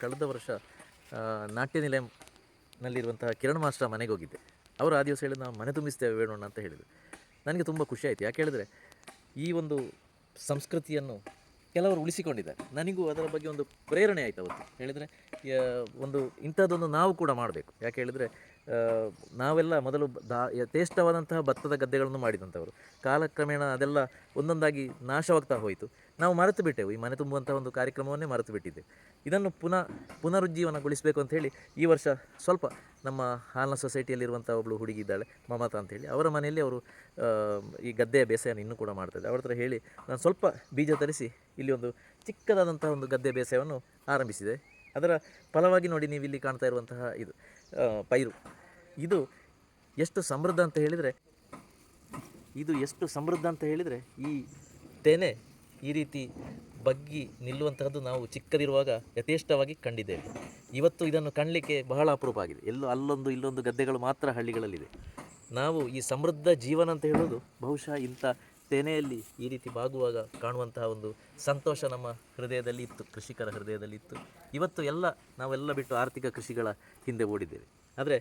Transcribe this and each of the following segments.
ಕಳೆದ ವರ್ಷ ನಾಟ್ಯ ನಿಲಯಂನಲ್ಲಿರುವಂತಹ ಕಿರಣ್ ಮಾಸ್ಟರ್ ಮನೆಗೆ ಹೋಗಿದ್ದೆ. ಅವರು ಆ ದಿವಸ ಹೇಳಿ ನಾವು ಮನೆ ತುಂಬಿಸ್ತೇವೆ, ಬೇಡೋಣ ಅಂತ ಹೇಳಿದರು. ನನಗೆ ತುಂಬ ಖುಷಿ ಆಯಿತು. ಯಾಕೆ ಹೇಳಿದರೆ, ಈ ಒಂದು ಸಂಸ್ಕೃತಿಯನ್ನು ಕೆಲವರು ಉಳಿಸಿಕೊಂಡಿದ್ದಾರೆ. ನನಗೂ ಅದರ ಬಗ್ಗೆ ಒಂದು ಪ್ರೇರಣೆ ಆಯಿತು ಅವತ್ತು. ಹೇಳಿದರೆ ಒಂದು ಇಂಥದ್ದೊಂದು ನಾವು ಕೂಡ ಮಾಡಬೇಕು. ಯಾಕೆ ಹೇಳಿದರೆ ನಾವೆಲ್ಲ ಮೊದಲು ದಾ ಯಥೇಷ್ಟವಾದಂತಹ ಭತ್ತದ ಗದ್ದೆಗಳನ್ನು ಮಾಡಿದಂಥವರು. ಕಾಲಕ್ರಮೇಣ ಅದೆಲ್ಲ ಒಂದೊಂದಾಗಿ ನಾಶವಾಗ್ತಾ ಹೋಯಿತು. ನಾವು ಮರೆತು ಬಿಟ್ಟೆವು. ಈ ಮನೆ ತುಂಬುವಂಥ ಒಂದು ಕಾರ್ಯಕ್ರಮವನ್ನೇ ಮರೆತು ಬಿಟ್ಟಿದ್ದೆ ಇದನ್ನು ಪುನಃ ಪುನರುಜ್ಜೀವನಗೊಳಿಸಬೇಕು ಅಂತ ಹೇಳಿ ಈ ವರ್ಷ ಸ್ವಲ್ಪ ನಮ್ಮ ಹಾಲ್ನ ಸೊಸೈಟಿಯಲ್ಲಿರುವಂಥ ಒಬ್ಬಳು ಹುಡುಗಿ ಇದ್ದಾಳೆ ಮಮತಾ ಅಂತೇಳಿ. ಅವರ ಮನೆಯಲ್ಲಿ ಅವರು ಈ ಗದ್ದೆಯ ಬೇಸಾಯನ ಇನ್ನೂ ಕೂಡ ಮಾಡ್ತಾರೆ ಅವ್ರ ಹತ್ರ ಹೇಳಿ, ನಾನು ಸ್ವಲ್ಪ ಬೀಜ ತರಿಸಿ ಇಲ್ಲಿ ಒಂದು ಚಿಕ್ಕದಾದಂತಹ ಒಂದು ಗದ್ದೆ ಬೇಸಾಯವನ್ನು ಆರಂಭಿಸಿದೆ. ಅದರ ಫಲವಾಗಿ ನೋಡಿ ನೀವು ಇಲ್ಲಿ ಕಾಣ್ತಾ ಇರುವಂತಹ ಇದು ಪೈರು. ಇದು ಎಷ್ಟು ಸಮೃದ್ಧ ಅಂತ ಹೇಳಿದರೆ, ಇದು ಎಷ್ಟು ಸಮೃದ್ಧ ಅಂತ ಹೇಳಿದರೆ ಈ ತೆನೆ ಈ ರೀತಿ ಬಗ್ಗಿ ನಿಲ್ಲುವಂತಹದ್ದು ನಾವು ಚಿಕ್ಕದಿರುವಾಗ ಯಥೇಷ್ಟವಾಗಿ ಕಂಡಿದ್ದೇವೆ. ಇವತ್ತು ಇದನ್ನು ಕಾಣಲಿಕ್ಕೆ ಬಹಳ ಅಪರೂಪ ಆಗಿದೆ. ಎಲ್ಲೋ ಅಲ್ಲೊಂದು ಇಲ್ಲೊಂದು ಗದ್ದೆಗಳು ಮಾತ್ರ ಹಳ್ಳಿಗಳಲ್ಲಿದೆ ನಾವು ಈ ಸಮೃದ್ಧ ಜೀವನ ಅಂತ ಹೇಳೋದು ಬಹುಶಃ ಇಂಥ ತೆನೆಯಲ್ಲಿ ಈ ರೀತಿ ಬಾಗುವಾಗ ಕಾಣುವಂತಹ ಒಂದು ಸಂತೋಷ ನಮ್ಮ ಹೃದಯದಲ್ಲಿ ಇತ್ತು, ಕೃಷಿಕರ ಹೃದಯದಲ್ಲಿ ಇತ್ತು. ಇವತ್ತು ಎಲ್ಲ ನಾವೆಲ್ಲ ಬಿಟ್ಟು ಆರ್ಥಿಕ ಕೃಷಿಗಳ ಹಿಂದೆ ಓಡಿದ್ದೇವೆ. ಆದರೆ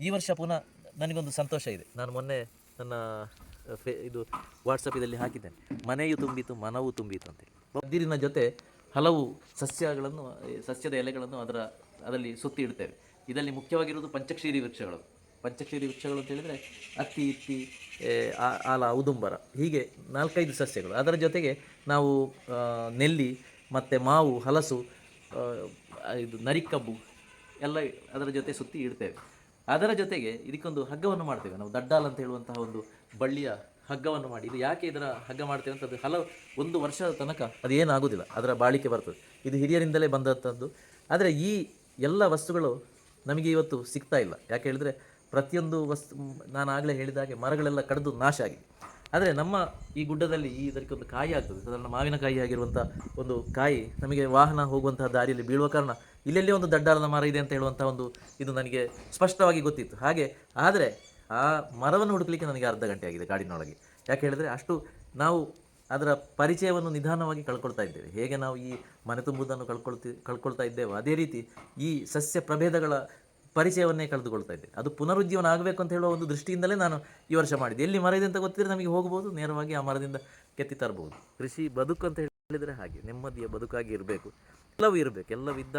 ಈ ವರ್ಷ ಪುನಃ ನನಗೊಂದು ಸಂತೋಷ ಇದೆ. ನಾನು ಮೊನ್ನೆ ನನ್ನ ಫೇ ಇದು ಇದರಲ್ಲಿ ಹಾಕಿದ್ದೇನೆ. ಮನೆಯು ತುಂಬಿತು, ಮನವೂ ತುಂಬಿತು ಅಂತೇಳಿ ಬದಿರಿನ ಜೊತೆ ಹಲವು ಸಸ್ಯಗಳನ್ನು ಸಸ್ಯದ ಎಲೆಗಳನ್ನು ಅದರ, ಅದರಲ್ಲಿ ಸುತ್ತಿ ಇಡ್ತೇವೆ. ಇದರಲ್ಲಿ ಮುಖ್ಯವಾಗಿರುವುದು ಪಂಚಕ್ಷೀರಿ ವೃಕ್ಷಗಳು. ಪಂಚಕ್ಷೀರಿ ವೃಕ್ಷಗಳು ಅಂತ ಹೇಳಿದರೆ ಅತ್ತಿ ಇತ್ತಿ ಆಲ, ಉದುಂಬರ, ಹೀಗೆ ನಾಲ್ಕೈದು ಸಸ್ಯಗಳು. ಅದರ ಜೊತೆಗೆ ನಾವು ನೆಲ್ಲಿ ಮತ್ತು ಮಾವು, ಹಲಸು ಇದು ನರಿಕಬ್ಬು ಎಲ್ಲ ಅದರ ಜೊತೆ ಸುತ್ತಿ ಇಡ್ತೇವೆ. ಅದರ ಜೊತೆಗೆ ಇದಕ್ಕೊಂದು ಹಗ್ಗವನ್ನು ಮಾಡ್ತೇವೆ. ನಾವು ದಡ್ಡಾಲ್ ಅಂತ ಹೇಳುವಂತಹ ಒಂದು ಬಳ್ಳಿಯ ಹಗ್ಗವನ್ನು ಮಾಡಿ. ಇದು ಯಾಕೆ ಇದರ ಹಗ್ಗ ಮಾಡ್ತೇವೆ ಅಂತ ಅದು ಹಲವು, ಒಂದು ವರ್ಷದ ತನಕ ಅದು ಏನಾಗೋದಿಲ್ಲ. ಅದರ ಬಾಳಿಕೆ ಬರ್ತದೆ. ಇದು ಹಿರಿಯರಿಂದಲೇ ಬಂದಂಥದ್ದು ಆದರೆ ಈ ಎಲ್ಲ ವಸ್ತುಗಳು ನಮಗೆ ಇವತ್ತು ಸಿಗ್ತಾ ಇಲ್ಲ. ಯಾಕೆ ಹೇಳಿದರೆ ಪ್ರತಿಯೊಂದು ವಸ್ತು, ನಾನು ಆಗಲೇ ಹೇಳಿದ ಹಾಗೆ ಮರಗಳೆಲ್ಲ ಕಡಿದು ನಾಶ ಆಗಿದೆ. ಆದರೆ ನಮ್ಮ ಈ ಗುಡ್ಡದಲ್ಲಿ ಈ ಇದಕ್ಕೊಂದು ಕಾಯಿ ಆಗ್ತದೆ. ಸಾಧಾರಣ ಮಾವಿನಕಾಯಿ ಆಗಿರುವಂಥ ಒಂದು ಕಾಯಿ. ನಮಗೆ ವಾಹನ ಹೋಗುವಂತಹ ದಾರಿಯಲ್ಲಿ ಬೀಳುವ ಕಾರಣ ಇಲ್ಲೆಲ್ಲೇ ಒಂದು ದಡ್ಡಾಲದ ಮರ ಇದೆ ಅಂತ ಹೇಳುವಂಥ ಒಂದು ಇದು ನನಗೆ ಸ್ಪಷ್ಟವಾಗಿ ಗೊತ್ತಿತ್ತು. ಹಾಗೆ, ಆದರೆ ಆ ಮರವನ್ನು ಹುಡುಕಲಿಕ್ಕೆ ನನಗೆ ಅರ್ಧ ಗಂಟೆ ಆಗಿದೆ ಕಾಡಿನೊಳಗೆ ಯಾಕೆ ಹೇಳಿದರೆ ಅಷ್ಟು ನಾವು ಅದರ ಪರಿಚಯವನ್ನು ನಿಧಾನವಾಗಿ ಕಳ್ಕೊಳ್ತಾ ಇದ್ದೇವೆ. ಹೇಗೆ ನಾವು ಈ ಮನೆ ತುಂಬುವುದನ್ನು ಕಳ್ಕೊಳ್ತಿ, ಕಳ್ಕೊಳ್ತಾ ಇದ್ದೇವೋ ಅದೇ ರೀತಿ ಈ ಸಸ್ಯ ಪ್ರಭೇದಗಳ ಪರಿಚಯವನ್ನೇ ಕಳೆದುಕೊಳ್ತಾ ಇದ್ದೆ ಅದು ಪುನರುಜ್ಜೀವನ ಆಗಬೇಕು ಅಂತ ಹೇಳುವ ಒಂದು ದೃಷ್ಟಿಯಿಂದಲೇ ನಾನು ಈ ವರ್ಷ ಮಾಡಿದ್ದೆ. ಎಲ್ಲಿ ಮರ ಇದೆ ಅಂತ ಗೊತ್ತಿದ್ರೆ ನಮಗೆ ಹೋಗ್ಬೋದು, ನೇರವಾಗಿ ಆ ಮರದಿಂದ ಕೆತ್ತಿ ತರಬಹುದು ಕೃಷಿ ಬದುಕು ಅಂತ ಹೇಳಿದರೆ ಹಾಗೆ, ನೆಮ್ಮದಿಯ ಬದುಕಾಗಿ ಇರಬೇಕು. ಎಲ್ಲವೂ ಇರಬೇಕು, ಎಲ್ಲವಿದ್ದ